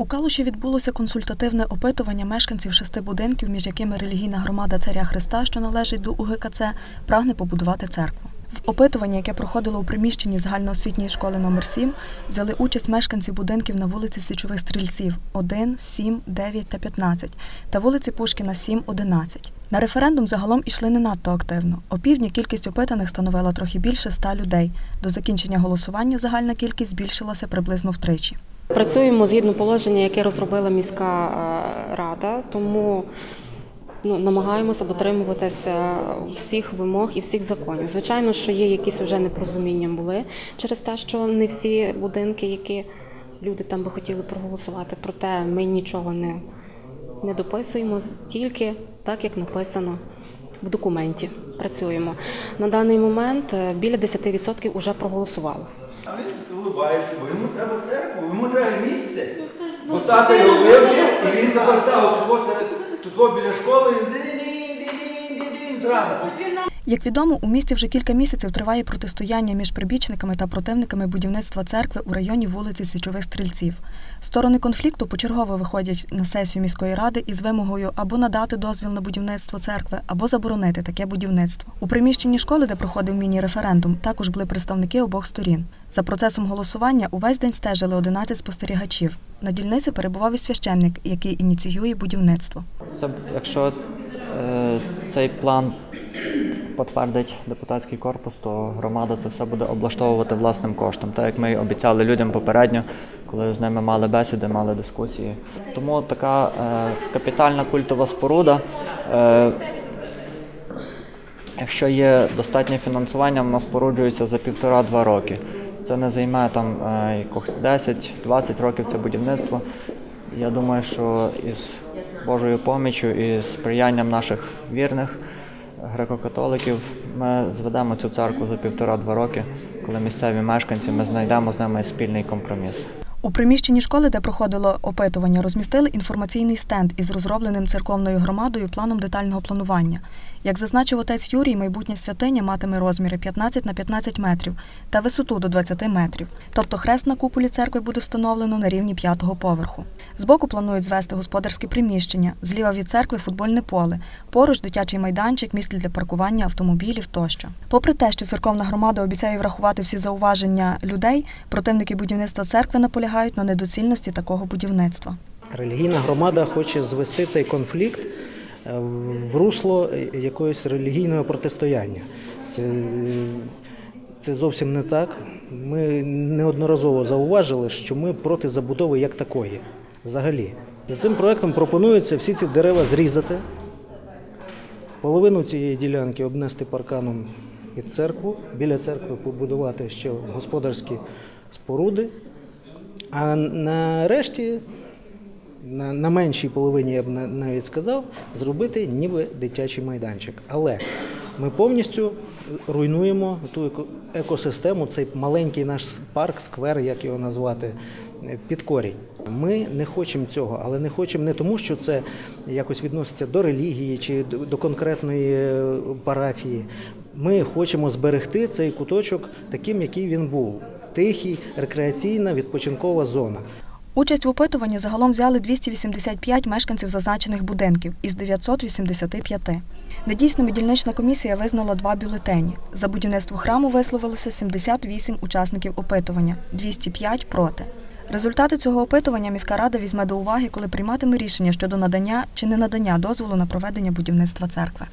У Калуші відбулося консультативне опитування мешканців шести будинків, між якими релігійна громада Царя Христа, що належить до УГКЦ, прагне побудувати церкву. В опитуванні, яке проходило у приміщенні загальноосвітньої школи номер 7 взяли участь мешканці будинків на вулиці Січових Стрільців 1, 7, 9 та 15 та вулиці Пушкіна 7, 11. На референдум загалом ішли не надто активно. Опівдні кількість опитаних становила трохи більше ста людей. До закінчення голосування загальна кількість збільшилася приблизно втричі. Працюємо згідно положення, яке розробила міська е, рада, тому ну, намагаємося дотримуватися всіх вимог і всіх законів. Звичайно, що є якісь вже непорозуміння були через те, що не всі будинки, які люди там би хотіли проголосувати, проте ми нічого не, не дописуємо, тільки так, як написано в документі. Працюємо. На даний момент е, біля 10% вже проголосували. А він улибається, бо йому треба церкву, йому треба місце. Бо тато його вивчив, і він тепер дав тут біля школи, і дин-дин-дин-дин-дин зранку. Як відомо, у місті вже кілька місяців триває протистояння між прибічниками та противниками будівництва церкви у районі вулиці Січових Стрільців. Сторони конфлікту почергово виходять на сесію міської ради із вимогою або надати дозвіл на будівництво церкви, або заборонити таке будівництво. У приміщенні школи, де проходив міні-референдум, також були представники обох сторін. За процесом голосування увесь день стежили 11 спостерігачів. На дільниці перебував і священник, який ініціює будівництво. Це, якщо е, цей план потвердить депутатський корпус, то громада це все буде облаштовувати власним коштом, так як ми обіцяли людям попередньо, коли з ними мали бесіди, мали дискусії. Тому така е, капітальна культова споруда. Е, Якщо є достатнє фінансування, вона споруджується за півтора-два роки. Це не займе там е, якихось 10-20 років це будівництво. Я думаю, що із Божою поміччю і сприянням наших вірних греко-католиків ми зведемо цю церкву за півтора-два роки, коли місцеві мешканці ми знайдемо з ними спільний компроміс. У приміщенні школи, де проходило опитування, розмістили інформаційний стенд із розробленим церковною громадою планом детального планування. Як зазначив отець Юрій, майбутня святиня матиме розміри 15 на 15 метрів та висоту до 20 метрів. Тобто хрест на куполі церкви буде встановлено на рівні п'ятого поверху. Збоку планують звести господарське приміщення, зліва від церкви футбольне поле, поруч дитячий майданчик, місце для паркування автомобілів тощо. Попри те, що церковна громада обіцяє врахувати всі зауваження людей, противники будівництва церкви наполягають на недоцільності такого будівництва. Релігійна громада хоче звести цей конфлікт е, в русло якогось релігійного протистояння. Це, це зовсім не так. Ми неодноразово зауважили, що ми проти забудови як такої. Взагалі. За цим проектом пропонується всі ці дерева зрізати, половину цієї ділянки обнести парканом під церкву, біля церкви побудувати ще господарські споруди, а нарешті на, на меншій половині, я б навіть сказав, зробити ніби дитячий майданчик. Але ми повністю руйнуємо ту еко- екосистему, цей маленький наш парк, сквер, як його назвати, е, під корінь. Ми не хочемо цього, але не хочемо не тому, що це якось відноситься до релігії чи до, до конкретної е, парафії. Ми хочемо зберегти цей куточок таким, який він був. Тихий, рекреаційна, відпочинкова зона. Участь в опитуванні загалом взяли 285 мешканців зазначених будинків із 985. Недійсними дільнична комісія визнала два бюлетені. За будівництво храму висловилося 78 учасників опитування, 205 проти. Результати цього опитування міська рада візьме до уваги, коли прийматиме рішення щодо надання чи не надання дозволу на проведення будівництва церкви.